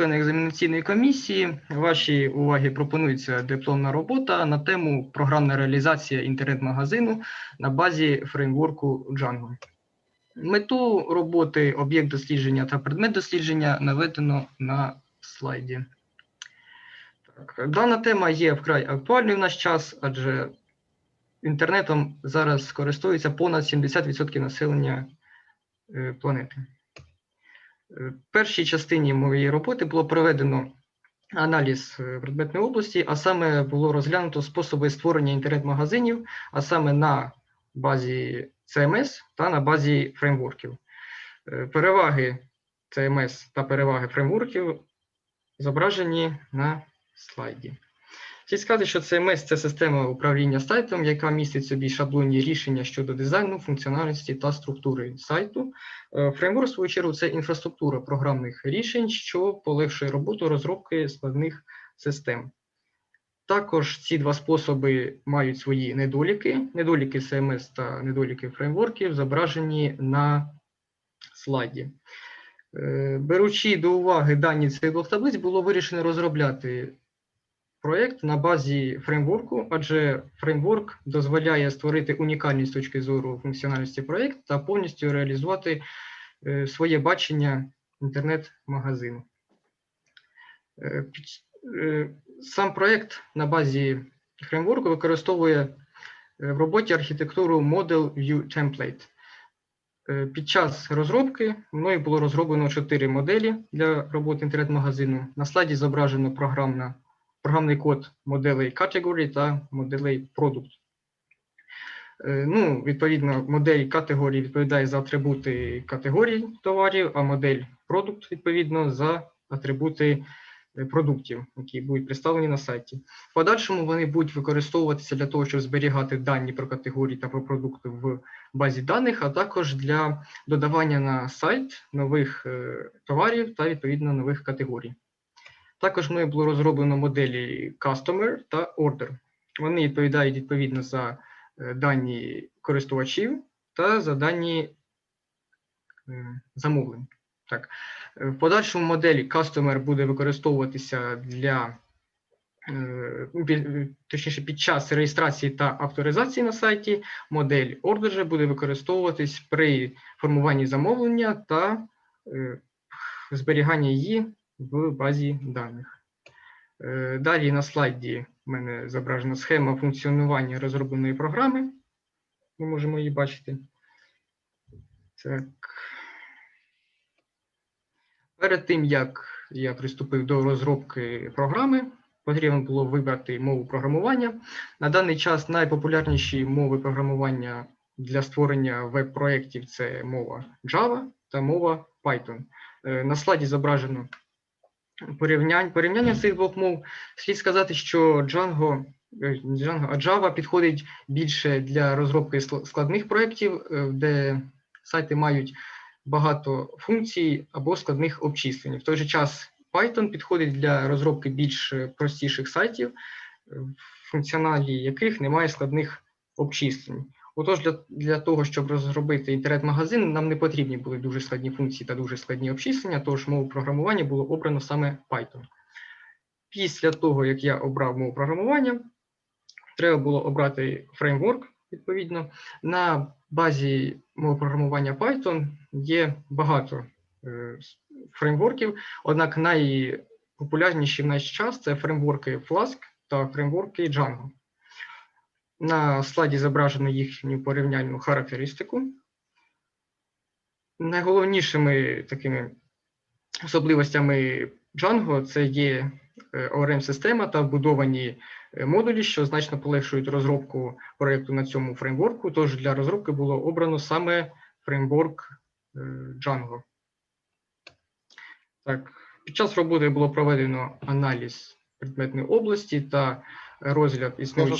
члени екзаменаційної комісії, вашій увазі пропонується дипломна робота на тему програмна реалізація інтернет-магазину на базі фреймворку Django. Мету роботи, об'єкт дослідження та предмет дослідження наведено на слайді. Так, дана тема є вкрай актуальною в наш час, адже інтернетом зараз користується понад 70% населення е, планети. Е, В першій частині моєї роботи було проведено аналіз е, предметної області, а саме було розглянуто способи створення інтернет-магазинів, а саме на базі CMS та на базі фреймворків. Е, Переваги CMS та переваги фреймворків зображені на слайді. Слід сказати, що CMS – це система управління сайтом, яка містить собі шаблонні рішення щодо дизайну, функціональності та структури сайту. Е, Фреймворк, в свою чергу, це інфраструктура програмних рішень, що полегшує роботу розробки складних систем. Також ці два способи мають свої недоліки. Недоліки CMS та недоліки фреймворків зображені на слайді. Е, Беручи до уваги дані цих двох таблиць, було вирішено розробляти проєкт на базі фреймворку, адже фреймворк дозволяє створити унікальні з точки зору функціональності проєкт та повністю реалізувати е, своє бачення інтернет-магазину. Е, е, Сам проєкт на базі фреймворку використовує в роботі архітектуру Model View Template. Під час розробки мною було розроблено чотири моделі для роботи інтернет-магазину. На слайді зображено програмна, програмний код моделей Category та моделей Product. Е, Ну, відповідно, модель категорії відповідає за атрибути категорій товарів, а модель Product, відповідно, за атрибути е, продуктів, які будуть представлені на сайті. В подальшому вони будуть використовуватися для того, щоб зберігати дані про категорії та про продукти в базі даних, а також для додавання на сайт нових е, товарів та відповідно нових категорій. Також мною було розроблено моделі Customer та Order. Вони відповідають відповідно за е, дані користувачів та за дані е, замовлень. Так. Е, В подальшому модель Customer буде використовуватися для ну, точніше під час реєстрації та авторизації на сайті. Модель Order же буде використовуватись при формуванні замовлення та зберіганні її в базі даних. Е, Далі на слайді в мене зображена схема функціонування розробленої програми. Ми можемо її бачити. Так. Перед тим, як я приступив до розробки програми, потрібно було вибрати мову програмування. На даний час найпопулярніші мови програмування для створення веб-проєктів це мова Java та мова Python. Е, На слайді зображено порівняння, порівняння цих двох мов. Слід сказати, що Django, е, Django, Java підходить більше для розробки складних проєктів, е, де сайти мають багато функцій або складних обчислень. В той же час Python підходить для розробки більш е, простіших сайтів, в функціоналі яких немає складних обчислень. Отож, для, для того, щоб розробити інтернет-магазин, нам не потрібні були дуже складні функції та дуже складні обчислення, тож мову програмування було обрано саме Python. Після того, як я обрав мову програмування, треба було обрати фреймворк, відповідно. На базі мови програмування Python є багато е, фреймворків, однак найпопулярніші в наш час це фреймворки Flask та фреймворки Django. На слайді зображено їхню порівняльну характеристику. Найголовнішими такими особливостями Django це є ORM-система та вбудовані е, модулі, що значно полегшують розробку проєкту на цьому фреймворку. Тож для розробки було обрано саме фреймворк е, Django. Так, під час роботи було проведено аналіз предметної області та розгляд існуючих